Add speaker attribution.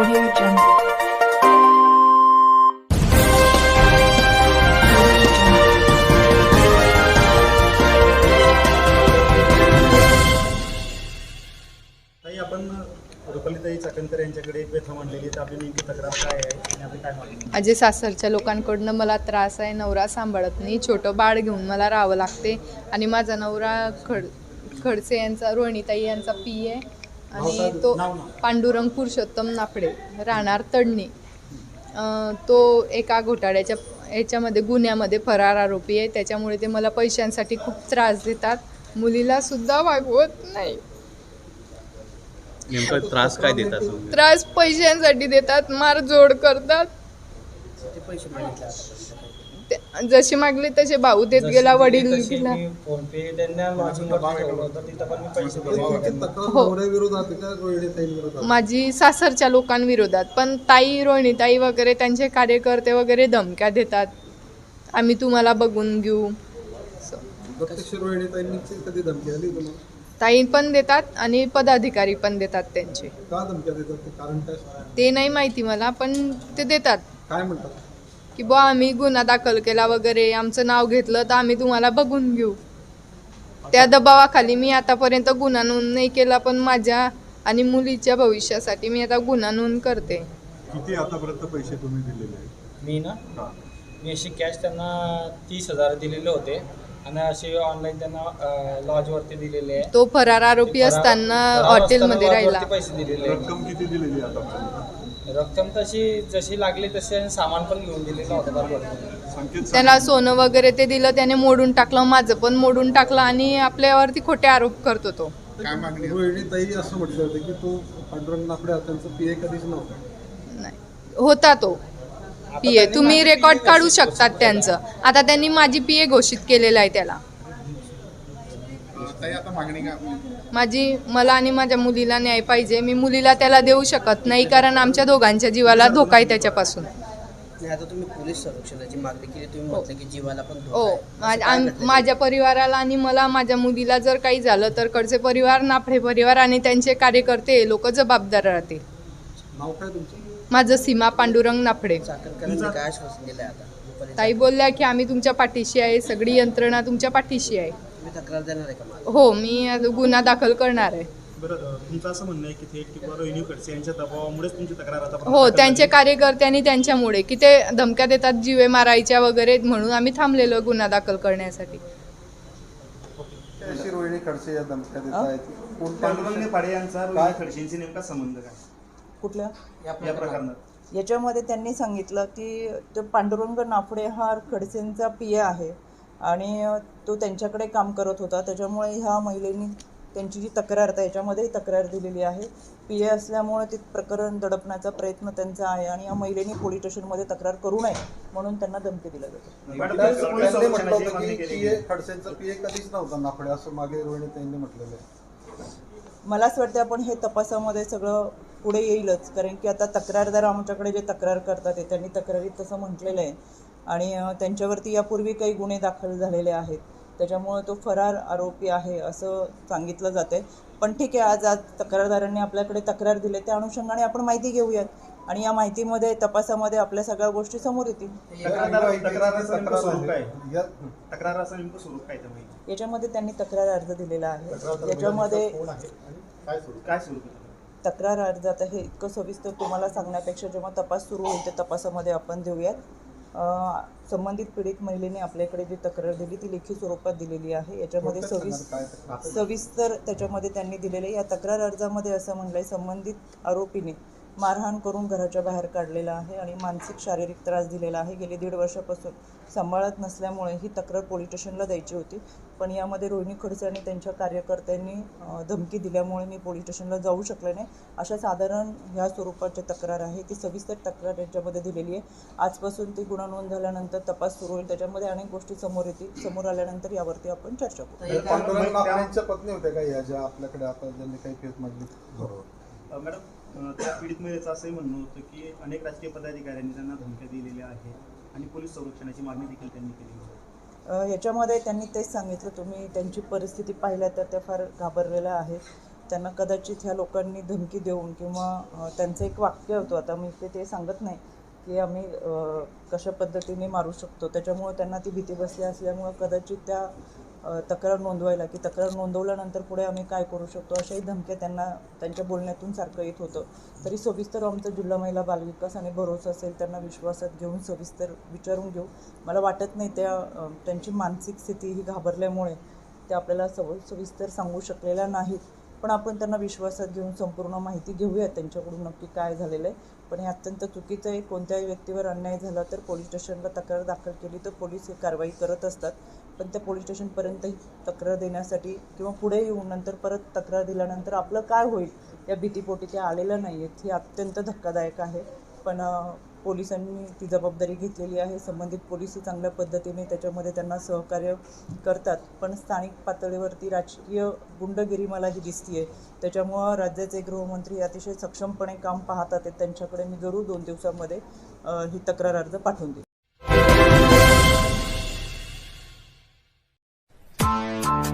Speaker 1: Audio Jungle. Audio Jungle.
Speaker 2: ताई आपण रुपालीताई चाकणकर यांच्याकडे एक व्यथा मांडलेली तर आपली नेमकी तक्रार काय आहे आणि आपली काय मागणी आहे?
Speaker 3: माझे सासरच्या लोकांकडनं मला त्रास आहे नवरा सांभाळत नाही छोटं बाळ घेऊन मला राहावं लागते आणि माझा नवरा खड खडसे यांचा रोहिणीताई यांचा पी आहे आणि तो. पांडुरंग पुरुषोत्तम नाफडे राहणार तडणी. तो एका घोटाळ्याच्या याच्यामध्ये गुन्ह्यामध्ये फरार आरोपी आहे. त्याच्यामुळे ते मला पैशांसाठी खूप त्रास देतात. मुलीला सुद्धा वागवत नाही.
Speaker 4: नेमका त्रास काय देतात?
Speaker 3: त्रास पैशांसाठी देतात. मारजोड करतात. ते- जसे मागले तसे भाऊ देत गेला वडील गेला
Speaker 5: फोन पे त्यांना लॉजिंग ठेवलं होतं तिथं पण मी पैसे दिले
Speaker 3: हो.
Speaker 6: विरोधात का रोहिणीताईंविरोधात
Speaker 3: माझी सासरच्या लोकांविरोधात. पण ताई रोहिणीताई वगैरे त्यांचे कार्यकर्ते वगैरे धमक्या देतात. आम्ही तुम्हाला बघून घेऊ. असं.
Speaker 6: प्रत्यक्ष रोहिणीताईंनी कधी धमकी आली तुम्हाला?
Speaker 3: ताई पण देतात आणि पदाधिकारी पण देतात त्यांचे.
Speaker 6: का धमक्या देतात? ते कारण काय?
Speaker 3: ते नाही माहिती मला पण ते देतात.
Speaker 6: काय म्हणतात?
Speaker 3: की बुवा आम्ही गुन्हा दाखल केला वगैरे आमचं नाव घेतलं तर आम्ही तुम्हाला बघून घेऊ. त्या दबावाखाली मी आतापर्यंत गुन्हा नोंद नाही केला पण माझ्या आणि मुलीच्या भविष्यासाठी मी आता गुन्हा नोंद करते.
Speaker 6: किती आतापर्यंत पैसे तुम्ही दिलेले आहेत?
Speaker 5: मी ना? मी अशी कॅश त्यांना तीस हजार दिलेले होते आणि असे ऑनलाईन त्यांना लॉजवरती दिलेले आहे.
Speaker 3: तो फरार आरोपी असताना हॉटेलमध्ये राहिला.
Speaker 5: पैसे दिलेले आहे.
Speaker 6: रक्कम किती दिलेली आहे आतापर्यंत?
Speaker 5: रक्कम तशी जशी लागली तसे आणि सामान पण घेऊन दिलेलं होतं बरोबर.
Speaker 3: त्याला सोनं वगैरे ते दिलं त्याने मोडून टाकलं माझं पण मोडून टाकलं आणि आपल्यावरती खोटे आरोप करतो तो.
Speaker 6: काय मागणी? रोहिणीताई असं म्हटलं होतं की तो पांडुरंग नाफडे त्यांचं पी ए कधीच नव्हतं.
Speaker 3: नाही. होता तो. पी ए तुम्ही रेकॉर्ड काढू शकतात त्यांचं. आता त्यांनी माझी पी ए घोषित केलेलं आहे त्याला
Speaker 6: ताई आता मागणी काय
Speaker 3: माझी मला आणि माझ्या मुलीला न्याय पाहिजे. मी मुलीला त्याला देऊ शकत नाही कारण आमच्या दोघांच्या जीवाला धोका आहे त्याच्यापासून.
Speaker 7: नाही आता तुम्ही पोलीस संरक्षणाची मागणी केली. तुम्ही म्हटलं की जीवाला पण धोका
Speaker 3: हो.
Speaker 7: आहे.
Speaker 3: माझ्या परिवाराला आणि मला माझ्या मुलीला जर काही झालं तर कडचे परिवार नाफडे परिवार आणि त्यांचे कार्यकर्ते लोक जबाबदार राहतील.
Speaker 6: नाव काय तुमचं?
Speaker 3: माझं सीमा पांडुरंग नाफडे ताई बोलल्या की आम्ही तुमच्या पाठीशी आहे. सगळी यंत्रणा तुमच्या पाठीशी आहे.
Speaker 7: तुम्ही तक्रार देणार आहे का मला
Speaker 3: हो मी गुन्हा दाखल करणार आहे.
Speaker 2: बरं अं, तुमचं असं म्हणणं आहे की थेट किंवा रोहिणी खडसे यांच्या दबावामुळेच तुमची तक्रार आता
Speaker 3: हो त्यांचे कार्यकर्ते आणि त्यांच्यामुळे की ते धमक्या देतात जीवे मारायच्या वगैरे म्हणून आम्ही थांबलेलो गुन्हा दाखल करण्यासाठी.
Speaker 6: अशी रोहिणी खडसे या धमक्या देत आहेत. कोणत्या
Speaker 2: पांडुरंग पाडे यांचा रोहिणी खडसेंशी नेमका संबंध काय?
Speaker 8: कुठल्या?
Speaker 2: या प्रकरणात.
Speaker 8: याच्यामध्ये त्यांनी सांगितलं की तो पांडुरंग नाफडे हा खडसेंचा पी आहे. आणि तो त्यांच्याकडे काम करत होता. त्याच्यामुळे ह्या महिलेनी त्यांची जी तक्रार आहे याच्यामध्येही तक्रार दिलेली आहे. पी ए असल्यामुळे ते प्रकरण दडपण्याचा प्रयत्न त्यांचा आहे आणि या महिलेनी पोलीस स्टेशनमध्ये तक्रार करू नये म्हणून त्यांना धमकी दिल्या जाते. मला असं वाटतं आपण हे तपासामध्ये सगळं पुढे येईलच. कारण की आता तक्रारदार आमच्याकडे जे तक्रार करतात ते त्यांनी तक्रारीत तसं म्हटलेलं आहे. आणि त्यांच्यावरती यापूर्वी काही गुन्हे दाखल झालेले आहेत. त्याच्यामुळे तो फरार आरोपी आहे असं सांगितलं जाते पण ठीक आहे आज आज तक्रारदारांनी आपल्याकडे तक्रार दिली त्या अनुषंगाने आपण माहिती घेऊयात. आणि या माहितीमध्ये तपासामध्ये आपल्या सगळ्या गोष्टी समोर येतील. याच्यामध्ये त्यांनी तक्रार अर्ज दिलेला आहे. याच्यामध्ये
Speaker 2: काय स्वरूप आहे?
Speaker 8: तक्रार अर्ज आता हे इतकं सविस्तर तुम्हाला सांगण्यापेक्षा जेव्हा तपास सुरू होईल त्या तपासामध्ये आपण देऊयात. संबंधित पीडित महिलेने आपल्याकडे जी तक्रार दिली ती लेखी स्वरूपात दिलेली आहे. याच्यामध्ये सविस सविस्तर त्याच्यामध्ये त्यांनी दिलेले या तक्रार अर्जामध्ये असं म्हणलंय संबंधित आरोपीने मारहाण करून घराच्या बाहेर काढलेला आहे आणि मानसिक शारीरिक त्रास दिलेला आहे. गेली दीड वर्षापासून सांभाळत नसल्यामुळे ही तक्रार पोलीस स्टेशनला द्यायची होती. पण यामध्ये रोहिणी खडसे आणि त्यांच्या कार्यकर्त्यांनी धमकी दिल्यामुळे मी पोलीस स्टेशनला जाऊ शकले नाही. अशा साधारण ह्या स्वरूपाची तक्रार आहे. ती सविस्तर तक्रार याच्यामध्ये दिलेली आहे. आजपासून ती गुन्हा नोंद झाल्यानंतर तपास सुरू होईल. त्याच्यामध्ये अनेक गोष्टी समोर येतील. समोर आल्यानंतर यावरती आपण चर्चा करू.
Speaker 6: पत्नी होत्या का या ज्या आपल्याकडे आता ज्यांनी काही मागली
Speaker 2: अं, मॅडम त्या पीडित महिलेचं असंही म्हणणं होतं की अनेक राजकीय पदाधिकाऱ्यांनी त्यांना धमक्या दिलेल्या आहेत आणि पोलीस संरक्षणाची मागणी देखील त्यांनी केली आहे
Speaker 8: याच्यामध्ये त्यांनी तेच सांगितलं तुम्ही त्यांची परिस्थिती पाहिल्या तर त्या फार घाबरलेल्या आहेत. त्यांना कदाचित ह्या लोकांनी धमकी देऊन किंवा त्यांचं एक वाक्य होतं आता मी ते ते सांगत नाही की आम्ही कशा पद्धतीने मारू शकतो. त्याच्यामुळं त्यांना ती भीती बसली असल्यामुळं कदाचित त्या तक्रार नोंदवायला की तक्रार नोंदवल्यानंतर पुढे आम्ही काय करू शकतो? अशाही धमक्या त्यांना त्यांच्या बोलण्यातून सारखं येत होतं. तरी सविस्तर आमचं जिल्हा महिला बालविकास आणि भरोसा असेल त्यांना विश्वासात घेऊन सविस्तर विचारून घेऊ. मला वाटत नाही त्या त्यांची मानसिक स्थिती ही घाबरल्यामुळे ते आपल्याला सव सविस्तर सांगू शकलेल्या नाहीत. पण आपण त्यांना विश्वासात घेऊन संपूर्ण माहिती घेऊयात त्यांच्याकडून नक्की काय झालेलं आहे. पण हे अत्यंत चुकीचं आहे. कोणत्याही व्यक्तीवर अन्याय झाला तर पोलीस स्टेशनला तक्रार दाखल केली तर पोलीस ही कारवाई करत असतात. पण त्या पोलीस स्टेशनपर्यंतही तक्रार देण्यासाठी किंवा पुढे येऊन नंतर परत तक्रार दिल्यानंतर आपलं काय होईल या भीतीपोटी त्या आलेलं नाही आहेत. ही अत्यंत धक्कादायक आहे. पण पोलिसांनी ती जबाबदारी घेतलेली आहे. संबंधित पोलीस चांगल्या पद्धतीने त्याच्यामध्ये त्यांना सहकार्य करतात. पण स्थानिक पातळीवरती राजकीय गुंडगिरी मला ही दिसती आहे त्याच्यामुळं राज्याचे गृहमंत्री अतिशय सक्षमपणे काम पाहतात त्यांच्याकडे मी जरूर दोन दिवसामध्ये ही तक्रार अर्ज पाठवून देईन.